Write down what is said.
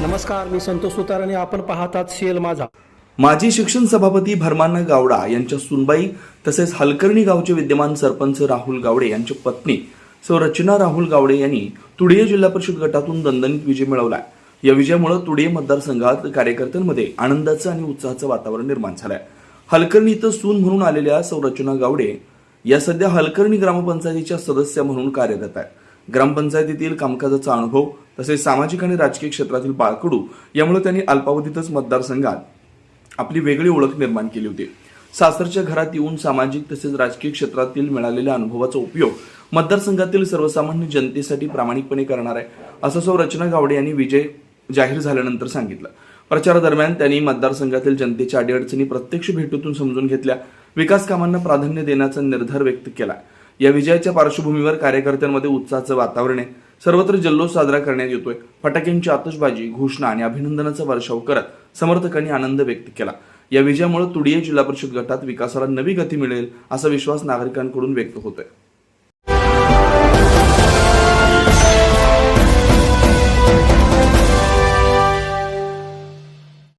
नमस्कार मी संतोष सुतार आणि आपण पाहतात शेल माझा. माजी शिक्षण सभापती भरमाना गावडा यांच्या सुनबाई तसेच हलकर्णी गावचे विद्यमान सरपंच राहुल गावडे यांची पत्नी संरचना राहुल गावडे यांनी तुडिये जिल्हा परिषद गटातून दणदणीत विजय मिळवलाय या विजयामुळे तुडिये मतदारसंघात कार्यकर्त्यांमध्ये आनंदाचं आणि उत्साहाचं वातावरण निर्माण झालंय. हलकर्णी इथं सून म्हणून आलेल्या संरचना गावडे या सध्या हलकर्णी ग्रामपंचायतीच्या सदस्य म्हणून कार्यरत आहेत. ग्रामपंचायतीतील कामकाजाचा अनुभव तसेच सामाजिक आणि राजकीय क्षेत्रातील बाळकडू यामुळे त्यांनी अल्पावधीतच मतदारसंघात आपली वेगळी ओळख निर्माण केली होती. सासरच्या घरात येऊन सामाजिक तसेच राजकीय क्षेत्रातील मिळालेल्या अनुभवाचा उपयोग मतदारसंघातील सर्वसामान्य जनतेसाठी प्रामाणिकपणे करणार आहे असं सौ रचना गावडे यांनी विजय जाहीर झाल्यानंतर सांगितलं. प्रचारादरम्यान त्यांनी मतदारसंघातील जनतेच्या अडीअडचणी प्रत्यक्ष भेटीतून समजून घेतल्या. विकास कामांना प्राधान्य देण्याचा निर्धार व्यक्त केला. या विजयाच्या पार्श्वभूमीवर कार्यकर्त्यांमध्ये उत्साहाचं वातावरण आहे. सर्वत्र जल्लोष साजरा करण्यात येतोय. फटाक्यांची आतषबाजी घोषणा आणि अभिनंदनाचा वर्षाव करत समर्थकांनी आनंद व्यक्त केला. या विजयामुळे तुडिये जिल्हा परिषद गटात विकासाला नवी गती मिळेल असा विश्वास नागरिकांकडून व्यक्त होतोय.